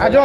આ જો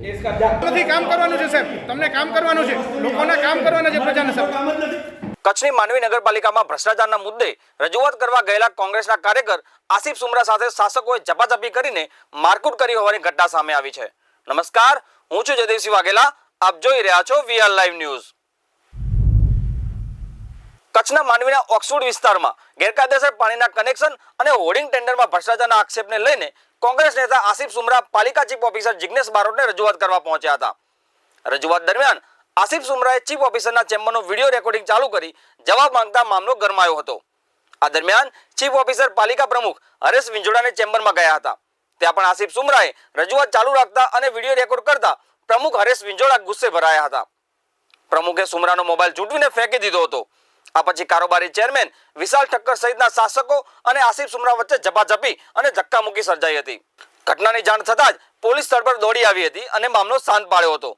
કેસ કર જા. નથી કામ કરવાનું છે સાહેબ. તમને કામ કરવાનું છે. લોકોના કામ કરવાના છે પ્રજાને સાહેબ. કામ જ નથી. કચ્છની માનવી નગરપાલિકામાં ભ્રષ્ટાચારના મુદ્દે રજૂઆત કરવા ગયેલા કોંગ્રેસના કાર્યકર આસિફ સુમરા સાથે શાસકોએ ઝપાઝપી કરીને મારકુટ કરી હોવાની ઘટના સામે આવી છે. નમસ્કાર હું છું જયદેવસિંહ વાઘેલા. આપ જોઈ રહ્યા છો વીઆર લાઈવ ન્યૂઝ કચ્છના માંડવીના ઓક્સફોર્ડ વિસ્તારમાં ગેરકાયદેસર પાણીના કનેક્શન અને હોર્ડિંગ ટેન્ડરમાં ભ્રષ્ટાચારના આક્ષેપને લઈને કોંગ્રેસ નેતા આસિફ સુમરા પાલિકા ચીફ ઓફિસર જિગ્નેશ બારોટને રજૂઆત કરવા પહોંચ્યા હતા. રજૂઆત દરમિયાન આસિફ સુમરાએ ચીફ ઓફિસરના ચેમ્બરનો વીડિયો રેકોર્ડિંગ ચાલુ કરી જવાબ માંગતા મામલો ગરમાયો હતો. આ દરમિયાન ચીફ ઓફિસર પાલિકા પ્રમુખ હરેશ વિંજોડાને ચેમ્બરમાં ગયા હતા. ત્યાં પણ આસિફ સુમરાએ રજૂઆત ચાલુ રાખતા અને વીડિયો રેકોર્ડ કરતા પ્રમુખ હરેશ વિંજોડા ગુસ્સે ભરાયા હતા. પ્રમુખે સુમરાનો મોબાઈલ ચૂંટવીને ફેંકી દીધો હતો. આ પછી કારોબારી ચેરમેન વિશાલ ઠક્કર સહિતના શાસકો અને આસિફ સુમરા વચ્ચે ઝપાઝપી અને ધક્કામુક્કી સર્જાઈ હતી. ઘટનાની જાણ થતાં જ પોલીસ સ્થળ પર દોડી આવી હતી અને મામલો શાંત પાડ્યો હતો.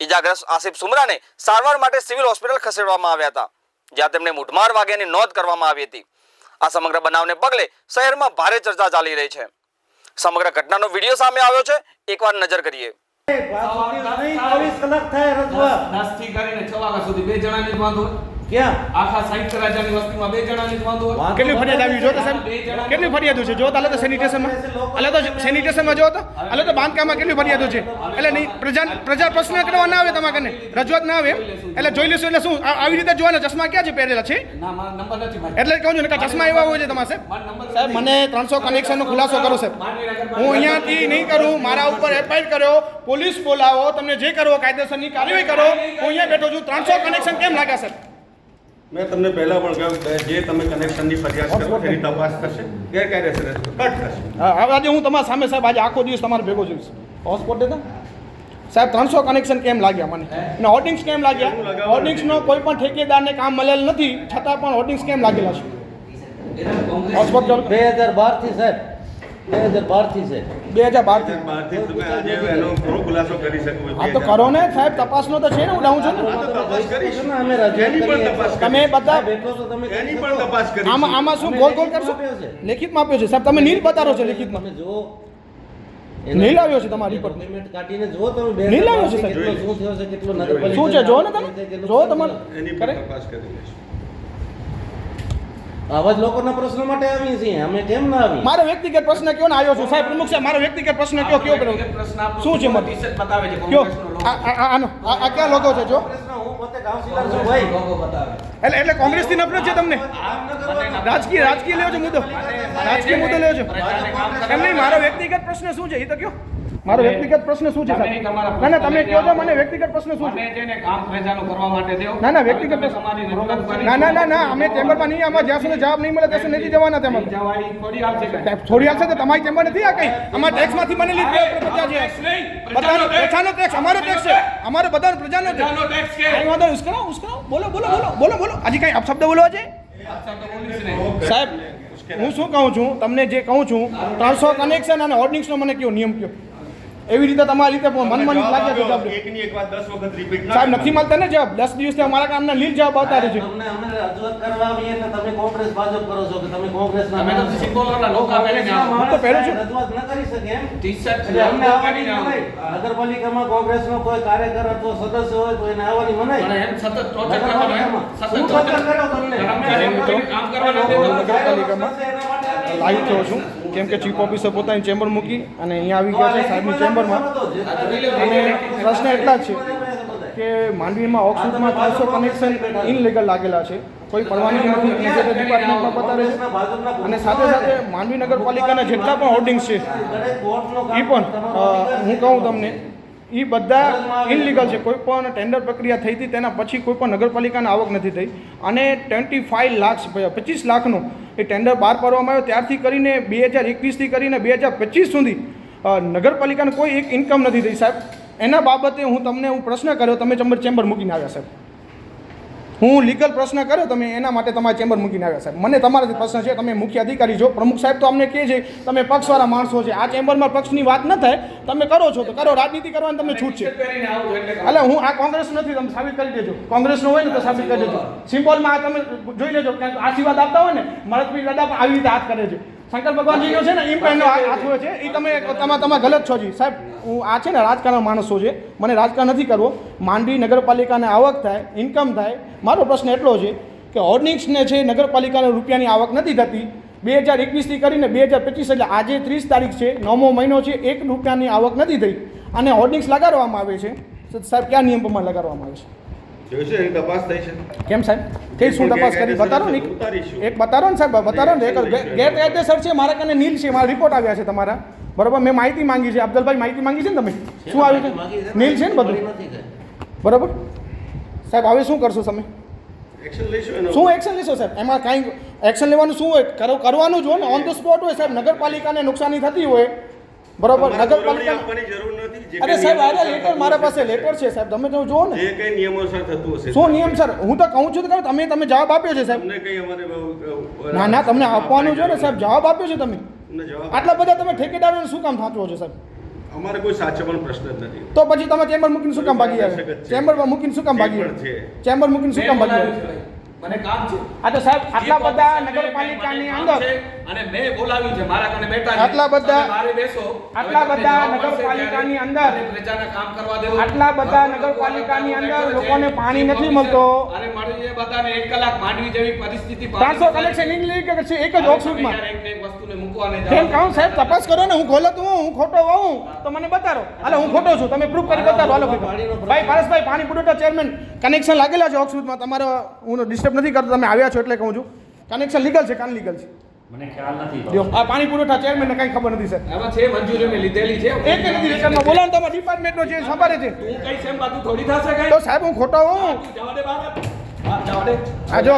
ઈજાગ્રસ્ત આસિફ સુમરાને સારવાર માટે સિવિલ હોસ્પિટલ ખસેડવામાં આવ્યા હતા જ્યાં તેમને મૂઢમાર વાગ્યાની નોંધ કરવામાં આવી હતી. આ સમગ્ર બનાવને પગલે શહેરમાં ભારે ચર્ચા ચાલી રહી છે. સમગ્ર ઘટનાનો વીડિયો સામે આવ્યો છે. એકવાર નજર કરીએ. ચોવીસ કલાક થાય રજવા નાસ્તી કરીને છ વાગ્યા સુધી બે જણાની જ વાંધો. ક્યાં? આખા સાહિત્ય રાજાની વસ્તીમાં બે જણાની જ વાંધો હોય. કેટલી ફરિયાદ આવી જો તો સાહેબ? કેટલી ફરિયાદો છે? જો તો હાલે તો સેનિટેશનમાં હાલે તો સેનિટેશનમાં જો તો. હાલે તો બાંધકામમાં કેટલી ફરિયાદો છે? એટલે નહીં પ્રજા પ્રજા પ્રશ્ન કરવા ના આવે તમારા કને. રજૂઆત ના આવે એટલે જોઈ લેશો એટલે શું? આવી રીતે જોવાના ચશ્મા ક્યાં છે પહેરેલા છે? ના મારો નંબર નથી ભાઈ. એટલે કહું છું ને કે ચશ્મા એવા હોય છે તમારે સાહેબ. મને ત્રણસો કનેક્શનનો ખુલાસો કરો સાહેબ. હું અહીંયાથી નહીં કરું મારા ઉપર એફઆઈઆર કર્યો પોલીસ બોલાવો તમને જે કરવો કાયદેસરની કાર્યવાહી કરો. હું અહીંયા બેઠો છું ત્રણસો કનેક્શન કેમ લાગ્યા સાહેબ? મેં તમને પહેલા પણ કહ્યું કે જે તમે કનેક્શનની ફરિયાદ કરો એની તપાસ થશે ગેરકાયદેસર કટ થશે. હા આજે હું તમારા સામે સાહેબ આજે આખો દિવસ તમારે ભેગો જોઈશ. હોસ્પોટ દેતા સાહેબ ત્રણસો કનેક્શન કેમ લાગ્યા મને? અને હોર્ડિંગ્સ કેમ લાગ્યા? હોર્ડિંગ્સનો કોઈ પણ ઠેકેદારને કામ મળેલ નથી છતાં પણ હોર્ડિંગ્સ કેમ લાગેલા છે? હોસ્પોટ ચાલુ બે હજાર બારથી સાહેબ બે હજાર બારથી છે. બે હજાર બારથી બહારથી તમે આજે એનો થોડો ખુલાસો કરી શકો હા તો કરો ને સાહેબ તપાસનો તો છે ને ઉડાવું છું ને. હા અમે. તપાસ તમે બધા બેઠો છો તમે પણ તપાસ કરીશું. આમાં આમાં શું ગોલ ગોલ કરશો? આપ્યો છે. લેખિતમાં આપ્યો છે. સાહેબ તમે નીલ બતારો છો લેખિતમાં. તમે જો નીલ આવ્યો છે તમારી પર. પેમેન્ટ કાઢીને જો તમે બે નીલ આવ્યો છે સાહેબ. કેટલો શું થયો છે કેટલો નગરપાલિકા શું છે? જો ને તમે. જો તમારે. એની તપાસ કરી લઈશું. આવા જ લોકોના પ્રશ્નો માટે આવી છીએ અમે કેમ ના આવી મારો વ્યક્તિગત પ્રશ્ન કયો ને આવ્યો છું? સાહેબ પ્રમુખ સાહેબ મારો વ્યક્તિગત પ્રશ્ન કયો કયો કરો શું છે મત? ટી-શર્ટ બતાવે છે કયો? કોંગ્રેસનો logo. આ આ- આ- આનો આ કયા લોગો છે જો? કોંગ્રેસનો હું પોતે કાઉન્સિલર છું ભાઈ. એટલે એટલે કોંગ્રેસથી નફરત છે તમને. રાજકીય રાજકીય લેવો છો મુદ્દો. રાજકીય મુદ્દો લેવો છો. એમ નહીં મારો વ્યક્તિગત પ્રશ્ન શું છે? એ તો કયો? મારો વ્યક્તિગત પ્રશ્ન શું છે સાહેબ? ના ના તમે કહો છો મને વ્યક્તિગત પ્રશ્ન શું છે? છે કામ પ્રજાનું કરવા માટે દેવો ના, ના, વ્યક્તિગત પ્રશ્ન. ના ના ના ના અમે ચેમ્બરમાં નહીં આમાં જ્યાં સુધી જવાબ નહીં મળે ત્યાં સુધી નથી જવાના તેમાં થોડી આવશે. થોડી આવશે તો તમારી ચેમ્બર નથી આ કઈ? અમારા ટેક્સમાંથી મને બે બધાનો પ્રજાનો ટેક્સ. અમારો ટેક્સ છે. અમારો બધાનો પ્રજાનો ટેક્સ છે. કઈ વાંધો નહીં ઉશ્કેરાવો, ઉશ્કેરાવો. બોલો બોલો બોલો બોલો બોલો. હજી કઈ અપશબ્દ બોલવા છે. સાહેબ હું શું કહું છું તમને જે કહું છું ત્રણસો કનેક્શન અને ઓર્ડિંગ્સનો મને કયો નિયમ કયો? એવી રીતે તમારી રીતે મન મન લાગ્યા છે જવાબ એકની એક વાત દસ વખત રિપીટ સાહેબ નથી મળતા ને જવાબ દસ દિવસથી અમારા કામના લીલ જવાબ આવતા રહે છે તમને અમે રજૂઆત કરવા આવીએ એટલે તમે કોંગ્રેસ ભાજપ કરો છો કે તમે કોંગ્રેસ ના તો છો. સિમ્બોલોના લોગા પહેરીને હું તો પહેલું છું. રજૂઆત ન કરી શકે એમ ટી-શર્ટ એટલે અમને આવવાની. મનાઈ. નગરપાલિકામાં કોંગ્રેસનો કોઈ કાર્યકર અથવા સદસ્ય હોય તો એને આવવાની મનાઈ પણ એમ સતત ટોર્ચર કરવાનો એમ? સતત ટોર્ચર torture તમને? કામ કરવા નથી. નગરપાલિકામાં આવી થયો છું. કેમ કે ચીફ ઓફિસર પોતાની ચેમ્બર મૂકી અને અહીંયા આવી ગયા છે સાહેબની ચેમ્બરમાં. અને પ્રશ્ન એટલા જ છે કે માંડવીમાં ઓક્સફોર્ડમાં ત્રણસો કનેક્શન ઇનલીગલ લાગેલા છે. કોઈ પરવાનગી નથી. ડિપાર્ટમેન્ટમાં બતાવે છે. અને સાથે સાથે માંડવી નગરપાલિકાના જેટલા પણ હોર્ડિંગ્સ છે, એ પણ હું કહું તમને એ બધા ઇનલીગલ છે. કોઈ પણ ટેન્ડર પ્રક્રિયા થઈ હતી તેના પછી કોઈ પણ નગરપાલિકાને આવક નથી થઈ. અને ટ્વેન્ટી ફાઇવ લાખ પચીસ લાખનો એ ટેન્ડર બહાર પાડવામાં આવ્યો. ત્યારથી કરીને બે હજાર એકવીસથી કરીને બે હજાર પચીસ સુધી નગરપાલિકાને કોઈ એક ઇન્કમ નથી થઈ. સાહેબ એના બાબતે હું તમને હું પ્રશ્ન કર્યો તમે ચેમ્બર ચેમ્બર મૂકીને આવ્યા સાહેબ. હું લીગલ પ્રશ્ન કર્યો, તમે એના માટે તમારા ચેમ્બર મૂકીને આવ્યા સાહેબ. મને તમારાથી પ્રશ્ન છે, તમે મુખ્ય અધિકારી છો. પ્રમુખ સાહેબ તો અમને કહે છે, તમે પક્ષવાળા માણસો છે. આ ચેમ્બરમાં પક્ષની વાત ન થાય. તમે કરો છો તો કરો. રાજનીતિ કરવાની તમને છૂટ છે. એટલે હું આ કોંગ્રેસ નથી, તમે સાબિત કરી દેજો. કોંગ્રેસનો હોય ને તો સાબિત કરી દેજો. સિમ્બોલમાં તમે જોઈ લેજો આશીર્વાદ આપતા હોય ને મરતભાઈ દાદા આવી રીતે હાથ કરે છે. શંકર ભગવાનજીનો છે ને એમ પણ હાથ હોય છે. એ તમે તમે તમે ગલત છો જી. સાહેબ હું આ છે ને રાજકારણ માણસો છે મને રાજકારણ નથી કરવો. માંડવી નગરપાલિકાને આવક થાય ઇન્કમ થાય મારો પ્રશ્ન એટલો છે કે હોર્ડિંગ્સને છે નગરપાલિકાને રૂપિયાની આવક નથી થતી. બે હજાર એકવીસથી કરીને બે હજાર પચીસ એટલે આજે ત્રીસ તારીખ છે નવમો મહિનો છે એક રૂપિયાની આવક નથી થઈ. અને હોર્ડિંગ્સ લગાડવામાં આવે છે. સાહેબ કયા નિયમ પ્રમાણે લગાડવામાં આવે છે? જોયું તપાસ થઈ છે. કેમ સાહેબ? કઈ શું તપાસ કરી? બતાવો ને એક બતાવો ને સાહેબ બતાવો ને એક ગેરકાયદેસર છે મારા કને નીલ છે મારા રિપોર્ટ આવ્યા છે તમારા. બરોબર મેં માહિતી માંગી છે. અબ્દલભાઈ માહિતી માંગી છે ને તમે? શું આવ્યું છે? નીલ છે ને બધું? બરાબર? સાહેબ હવે શું કરશો તમે? એક્શન શું એક્શન લેશો સાહેબ? એમાં કાંઈ એક્શન લેવાનું શું હોય? કરવાનું જ હોય ને? ઓન ધ સ્પોટ હોય સાહેબ. નગરપાલિકાને નુકસાની થતી હોય. બરોબર? નગરપાલિકા નથી. અરે સાહેબ અરે લેટર મારા પાસે લેટર છે સાહેબ. તમે જો જુઓ ને. જે કઈ નિયમોસર થતું હશે શું નિયમ સર? હું તો કહું છું તો તમે તમે જવાબ આપ્યો છે સાહેબ. ના ના તમને આપવાનું છે ને સાહેબ. જવાબ આપ્યો છે તમે. આટલા બધા તમે ઠેકેદારોને શું કામ સાચવો છો સાહેબ? અમારે કોઈ સાચવવાનો પ્રશ્ન જ નથી. તો પછી તમે ચેમ્બર મૂકીને શું કામ ભાગી આવે ચેમ્બરમાં મૂકીને શું કામ ભાગી ચેમ્બર મૂકીને શું કામ ભાગી આવે મને કામ છે. આ તો સાહેબ આટલા બધા નગરપાલિકાની અંદર અને મેં બોલાવ્યું છે મારા કને બેઠા આટલા બધા- મારે બેસો. આટલા બધા નગરપાલિકાની અંદર. પ્રજાને કામ કરવા દેવો. આટલા બધા નગરપાલિકાની અંદર લોકોને પાણી નથી મળતો. અને એ બધાને એક કલાક માંડવી જેવી પરિસ્થિતિ ત્રણસો કલેક્શન ઇંગ્લિશ કે છે એક જ ઓક્સફોર્ડમાં એક એક વસ્તુને મૂકવાને કેમ જાઓ. કહું સાહેબ તપાસ કરો ને હું ખોલો હું હું ખોટો હોઉં તો મને બતાવો. હાલો હું ખોટો છું તમે પ્રૂફ કરી બતાવો. હાલો ભાઈ પારસભાઈ પાણી પુરવઠા ચેરમેન કનેક્શન લાગેલા છે ઓક્સફોર્ડમાં તમારો હું ડિસ્ટર્બ નથી કરતો તમે આવ્યા છો એટલે કહું છું. કનેક્શન લીગલ છે કાન લીગલ છે. મને ખ્યાલ નથી લ્યો, આ પાણી પુરવઠા ચેરમેનને કાંઈ ખબર નથી સર છે મંજૂરી મેં લીધેલી છે. એક નથી બોલાવો ને છે. તું કઈ છે બાજુ થોડી થશે કઈ? તો સાહેબ હું ખોટો હોઉં? જવા દે બહાર. જવા દે. આ જો.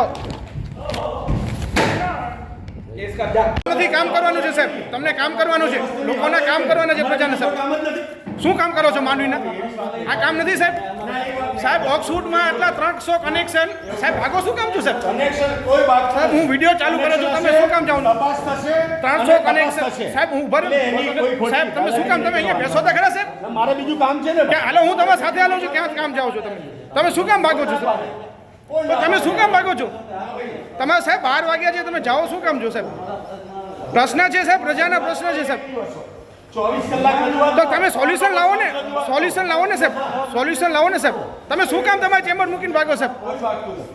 કેસ કર જા. નથી કામ કરવાનું છે સાહેબ તમને કામ કરવાનું છે. લોકોના કામ કરવાના છે પ્રજાને સાહેબ શું કામ કરો છો માંડવીના આ કામ નથી સાહેબ સાહેબ ઓક્સફોર્ડમાં એટલા ત્રણસો કનેક્શન સાહેબ ભાગો શું કામ છું સાહેબ? કનેક્શન કોઈ વાત સાહેબ હું વીડિયો ચાલુ કરું છું તમે શું કામ જાઓ? તપાસ થશે ત્રણસો કનેક્શન. સાહેબ હું ભર સાહેબ તમે શું કામ તમે અહીંયા બેસો તો ખરા સાહેબ. મારે બીજું કામ છે ને હાલો હું તમારા સાથે હાલો છું ક્યાં કામ જાઓ છો તમે? તમે શું કામ ભાગો છો સાહેબ? તમે શું કામ ભાગો છો? તમે સાહેબ બાર વાગ્યા છે તમે જાઓ શું કામ છો સાહેબ? પ્રશ્ન છે સાહેબ પ્રજાના પ્રશ્ન છે સાહેબ. તો તમે સોલ્યુશન લાવો ને. સોલ્યુશન લાવો ને સાહેબ. સોલ્યુશન લાવો ને સાહેબ. તમે શું કામ તમારા ચેમ્બર મૂકીને ભાગો સાહેબ?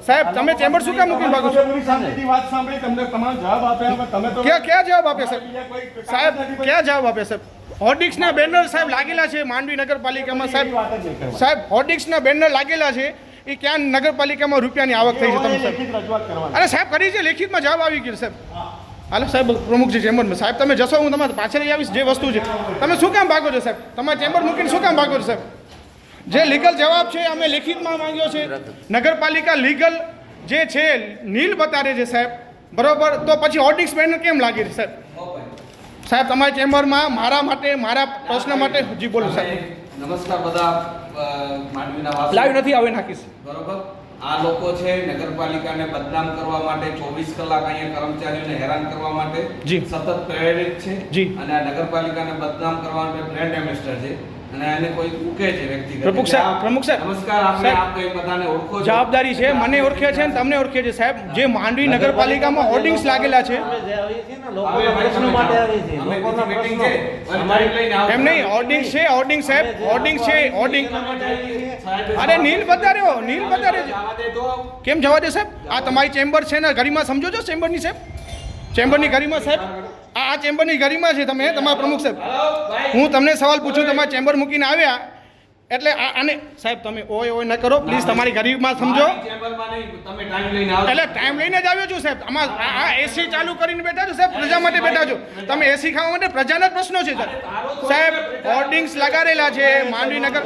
સાહેબ તમે ચેમ્બર શું કામ મૂકીને ભાગો છો ક્યાં ક્યાં જવાબ આપે સાહેબ? સાહેબ ક્યાં જવાબ આપે સાહેબ? હોર્ડિક્સના બેનર સાહેબ લાગેલા છે માંડવી નગરપાલિકામાં સાહેબ. સાહેબ હોર્ડિક્સના બેનર લાગેલા છે એ ક્યાં નગરપાલિકામાં રૂપિયાની આવક થઈ છે તમે સાહેબ? અરે સાહેબ કરી છે લેખિતમાં જવાબ આવી ગયો સાહેબ. હાલો સાહેબ પ્રમુખ છે ચેમ્બરમાં સાહેબ તમે જશો હું તમારે પાછળ આવીશ જે વસ્તુ છે. તમે શું કામ ભાગો છો સાહેબ? તમારે ચેમ્બર મૂકીને શું કામ ભાગો છો સાહેબ? જે લીગલ જવાબ છે અમે લેખિતમાં માંગ્યો છે. નગરપાલિકા લીગલ જે છે નીલ બતાડે છે સાહેબ. બરોબર? તો પછી ઓડિક્સ બેનર કેમ લાગે છે સાહેબ? સાહેબ તમારા ચેમ્બરમાં મારા માટે મારા પ્રશ્ન માટે જી બોલો સાહેબ. નમસ્કાર બધા. લાઈવ નથી આવે નાખીશ. બરોબર? આ લોકો છે નગરપાલિકાને બદનામ કરવા માટે ચોવીસ કલાક અહીંયા કર્મચારીઓને હેરાન કરવા માટે. સતત પ્રેરિત છે. અને આ નગરપાલિકાને બદનામ કરવા માટે બ્રેન્ડ એમ્બેસેડર છે અને એને કોઈ ઉકે છે વ્યક્તિગત. પ્રમુખ સાહેબ, પ્રમુખ સાહેબ. નમસ્કાર આપણે આપ કઈ બધાને ઓળખો જવાબદારી છે મને ઓળખે છે ને તમને ઓળખે છે. સાહેબ જે માંડવી નગરપાલિકામાં હોર્ડિંગ્સ લાગેલા છે. એમ નહીં હોર્ડિંગ છે હોર્ડિંગ સાહેબ હોર્ડિંગ છે હોર્ડિંગ અરે નીલ બતાડ્યો નીલ બતાડ્યો કેમ જવા દે સાહેબ? આ તમારી ચેમ્બર છે ને ગરિમા સમજો છો ચેમ્બરની સાહેબ? ચેમ્બરની ગરિમા સાહેબ? આ ચેમ્બરની ગરિમા છે તમે તમારા પ્રમુખ સાહેબ. હું તમને સવાલ પૂછું તમારા ચેમ્બર મૂકીને આવ્યા. એટલે આ આને સાહેબ તમે ઓય ઓય ન કરો પ્લીઝ તમારી ગરીબમાં સમજો. એટલે ટાઈમ લઈને જ આવ્યો છું સાહેબ. આમાં આ- એસી ચાલુ કરીને બેઠા છો સાહેબ? પ્રજા માટે બેઠા છો. તમે એસી ખાવા માટે પ્રજાના જ પ્રશ્નો છે સાહેબ. સાહેબ હોર્ડિંગ્સ લગાડેલા છે માંડવી નગર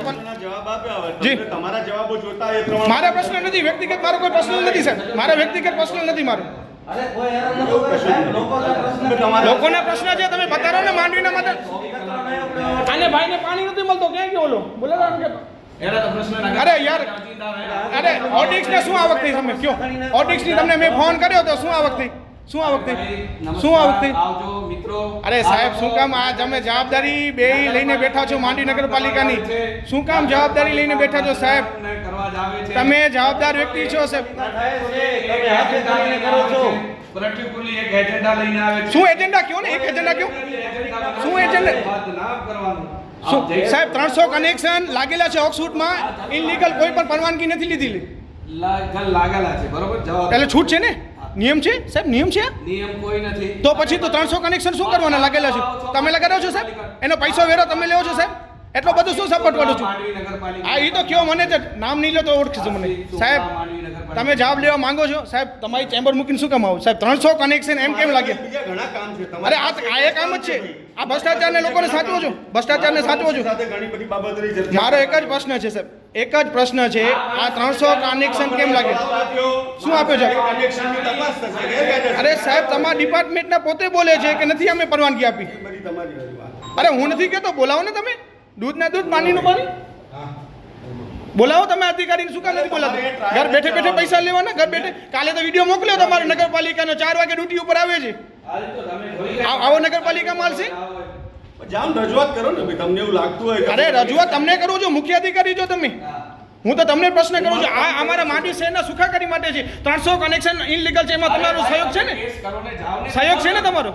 જી. તમારા જવાબો જોતા મારા પ્રશ્ન નથી વ્યક્તિગત મારો કોઈ પ્રશ્ન નથી સાહેબ. મારા વ્યક્તિગત પ્રશ્ન નથી મારો. લોકોના પ્રશ્ન તમે તમારા લોકોના પ્રશ્ન છે તમે બતાવો ને માંડવીના માટે આને ભાઈને પાણી નથી મળતો ક્યાં ગયો ઓલો? બોલે તો આમ કે. એના તો પ્રશ્ન ના અરે યાર અરે ઓડિક્સ ને શું આવક થઈ તમે કયો? ઓડિક્સની તમને મેં ફોન કર્યો તો શું આવક થઈ? શું આવક થઈ? શું આવક થઈ? અરે સાહેબ શું કામ? આ તમે જવાબદારી બે લઈને બેઠા છો માંડવી નગરપાલિકાની. શું કામ જવાબદારી લઈને બેઠા છો સાહેબ? તમે જવાબદાર વ્યક્તિ છો સાહેબ. થાય છે તમે હાથે તાળીને કરો છો. particularly એક એજન્ડા લઈને આવે છે. શું એજન્ડા? કયો ને? એક એજન્ડા કયો? શું એજન્ડા? સાહેબ ત્રણસો કનેક્શન લાગેલા છે ઓક્સફૂડમાં ઇનલીગલ કોઈ પણ પરવાનગી નથી લીધી લાગેલા લાગેલા છે બરોબર? જવાબ એટલે છૂટ છે ને? નિયમ છે? સાહેબ નિયમ છે નિયમ કોઈ નથી. તો પછી તો ત્રણસો કનેક્શન શું કરવાના લાગેલા છે? તમે લગાડો છો સાહેબ? એનો પૈસો વેરો તમે લેવો છો સાહેબ? એટલો બધું શું સપોર્ટ કરું છું? આ એ તો કયો મને છે? નામ નહીં લો તો ઓળખીશું મને. સાહેબ તમે જવાબ લેવા માંગો છો? સાહેબ તમારી ચેમ્બર મૂકીને શું કામ આવું? સાહેબ ત્રણસો કનેક્શન એમ કેમ લાગે? બીજા ઘણા કામ છે. અરે આ આ એ કામ જ છે. આ ભ્રષ્ટાચારને લોકોને સાચવો છો. ભ્રષ્ટાચારને સાચવો છો. સાથે ઘણી બધી બાબતોની ચર્ચા મારો એક જ પ્રશ્ન છે સાહેબ. એક જ પ્રશ્ન છે આ ત્રણસો કનેક્શન કેમ લાગે? શું આપ્યો છે? અરે સાહેબ તમારા ડિપાર્ટમેન્ટના પોતે બોલે છે કે નથી અમે પરવાનગી આપી. અરે હું નથી કહેતો બોલાવો ને તમે. દૂધના દૂધ પાણીનું પાણી બોલાવો તમે અધિકારીને શું કામ નથી બોલાવતા ઘર બેઠે બેઠે પૈસા લેવાના? ઘર બેઠે? કાલે તો વીડિયો મોકલ્યો તમારે નગરપાલિકાનો ચાર વાગે ડ્યુટી ઉપર આવે છે. આ- આવો નગરપાલિકામાં હાલશે જામ રજૂઆત કરો ને તમને એવું લાગતું હોય અરે રજૂઆત તમને કરું છું મુખ્ય અધિકારી છો તમે. હું તો તમને પ્રશ્ન કરું છું આ અમારા માંડવી શહેરના સુખાકારી માટે છે. ત્રણસો કનેક્શન ઇનલીગલ છે એમાં તમારો સહયોગ છે ને? સહયોગ છે ને તમારો?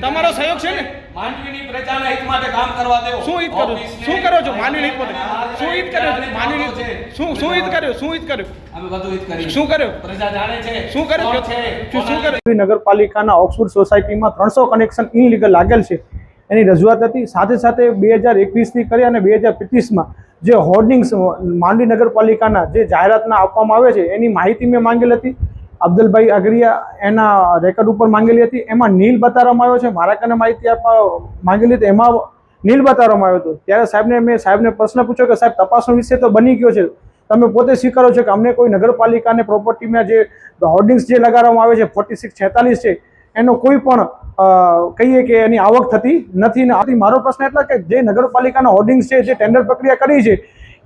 તમારો સહયોગ છે ને? માંડવીની પ્રજાના હિત માટે કામ કરવા દેવો શું હિત કરો? શું કરો છો? માનવી હિત માટે? શું હિત કર્યું છો? છે. હિત શું શું હિત કર્યો? શું હિત કર્યો? અમે બધું હિત કર્યું. શું કર્યો? પ્રજા જાણે છે. શું કર્યો? છે? શું શું કોના- નગરપાલિકાના ઓક્સફોર્ડ સોસાયટીમાં ત્રણસો કનેક્શન ઇનલીગલ લાગેલ છે. એની રજૂઆત હતી. સાથે સાથે બે હજાર એકવીસથી કરી અને બે હજાર પચીસમાં જે હોર્ડિંગ્સ માંડવી નગરપાલિકાના જે જાહેરાતના આપવામાં આવે છે, એની માહિતી મેં માંગેલ હતી. અબ્દુલભાઈ અગરિયા એના રેકોર્ડ ઉપર માંગેલી હતી. એમાં નીલ બતાવવામાં આવ્યો છે. મારા કને માહિતી આપવા માંગેલી હતી. એમાં નીલ બતાવવામાં આવ્યો હતો. ત્યારે સાહેબને મેં સાહેબને પ્રશ્ન પૂછ્યો કે, સાહેબ, તપાસનો વિષય તો બની ગયો છે. તમે પોતે સ્વીકારો છો કે અમને કોઈ નગરપાલિકાને પ્રોપર્ટીમાં જે હોર્ડિંગ્સ જે લગાડવામાં આવે છે ફોર્ટી સિક્સ છેતાલીસ છે, એનો કોઈ પણ કહીએ કે એની આવક થતી નથી ને આથી મારો પ્રશ્ન એટલા કે જે નગરપાલિકાના હોર્ડિંગ્સ છે, જે ટેન્ડર પ્રક્રિયા કરી છે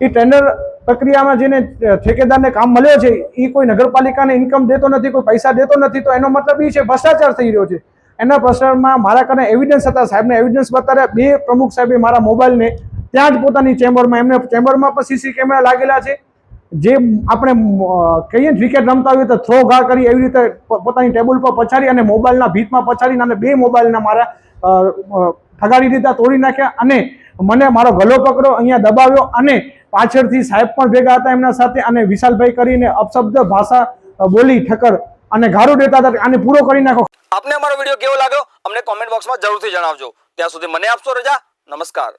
એ ટેન્ડર પ્રક્રિયામાં જેને ઠેકેદારને કામ મળ્યો છે એ કોઈ નગરપાલિકાને ઇન્કમ દેતો નથી, કોઈ પૈસા દેતો નથી, તો એનો મતલબ એ છે, ભ્રષ્ટાચાર થઈ રહ્યો છે. એના પ્રશ્નમાં મારા કને એવિડન્સ હતા, સાહેબને એવિડન્સ બતાવ્યા બે પ્રમુખ સાહેબે મારા મોબાઈલને ત્યાં જ પોતાની ચેમ્બરમાં એમને ચેમ્બરમાં પણ સીસી કેમેરા લાગેલા છે. જે આપણે કહીએ ને ક્રિકેટ રમતા હોઈએ તો થ્રો ઘા કરી એવી રીતે પોતાની ટેબલ પર પછાડી અને મોબાઈલના ભીતમાં પછાડીને અને બે મોબાઈલના મારા ઠગાડી દીધા, તોડી નાખ્યા અને મને મારો ગલો પકડો અહીંયા દબાવ્યો અને પાછળથી સાહેબ પણ ભેગા હતા એમના સાથે અને વિશાલભાઈ કરીને અપશબ્દ ભાષા બોલી ઠક્કર અને ગારું દેતા હતા, આને પૂરો કરી નાખો. આપને અમારો વીડિયો કેવો લાગ્યો? અમને કોમેન્ટ બોક્સમાં જરૂરથી જણાવજો. ત્યાં સુધી મને આપશો રજા. નમસ્કાર.